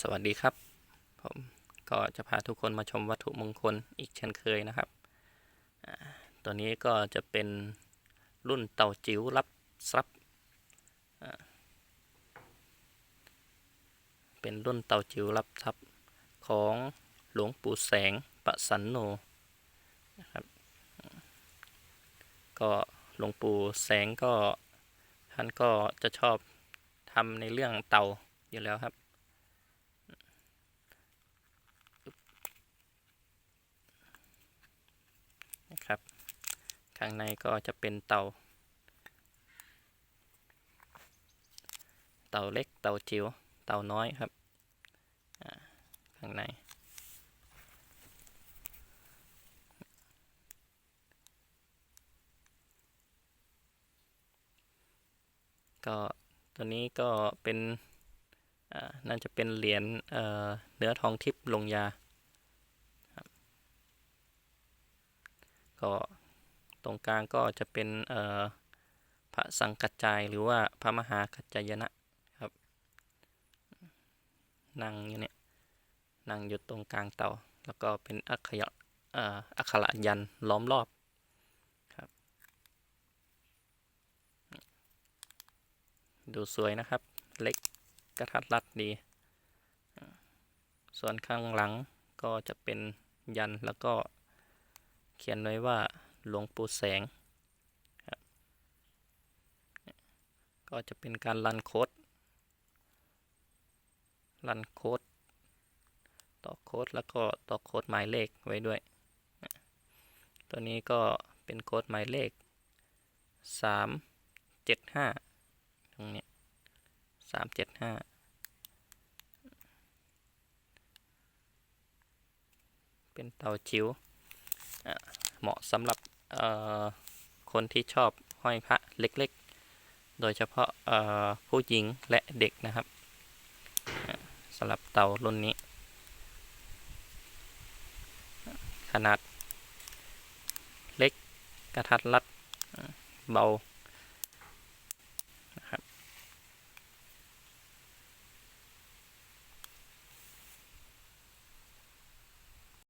สวัสดีครับ ผมก็จะพาทุกคนมาชมวัตถุมงคลอีกเช่นเคยนะครับ ตัวนี้ก็จะเป็นรุ่นเต่าจิ๋วรับทรัพย์เป็นรุ่นเต่าจิ๋วรับทรัพย์ของหลวงปู่แสงประสันโนนะครับก็หลวงปู่แสงก็ท่านก็จะชอบทำในเรื่องเต่าอยู่แล้วครับ นะครับ ข้างในก็จะเป็นเตา เตาเล็กเตาจิ๋วเตาน้อยครับข้างใน ก็ตัวนี้ก็เป็นน่าจะเป็นเหรียญเเนื้อทองทิพย์ลงยา ก็ตรงกลางก็จะเป็นพระสังกัจจายหรือว่าพระมหากัจจายนะครับ นั่งอยู่เนี่ยนั่งอยู่ตรงกลางเตา แล้วก็เป็นอักขระเอ่ออักขระยันล้อมรอบครับ ดูสวยนะครับ เล็กกระทัดรัดดี ส่วนข้างหลังก็จะเป็นยันแล้วก็ ขียนไว้ว่าหลวงปู่แสงครับก็จะเป็นการรันโค้ดรันโค้ดต่อโค้ดแล้วก็ต่อโค้ดหมายเลขไว้ด้วย ตัวนี้ก็เป็นโค้ดหมายเลขสามเจ็ดห้าตรงนี้ยสามเจ็ดห้าเป็นเตาจิ๋ว เหมาะสำหรับคนที่ชอบห้อยพระเล็กๆ โดยเฉพาะผู้หญิงและเด็กนะครับสำหรับเตารุ่นนี้ ขนาดเล็กกระทัดรัดเบา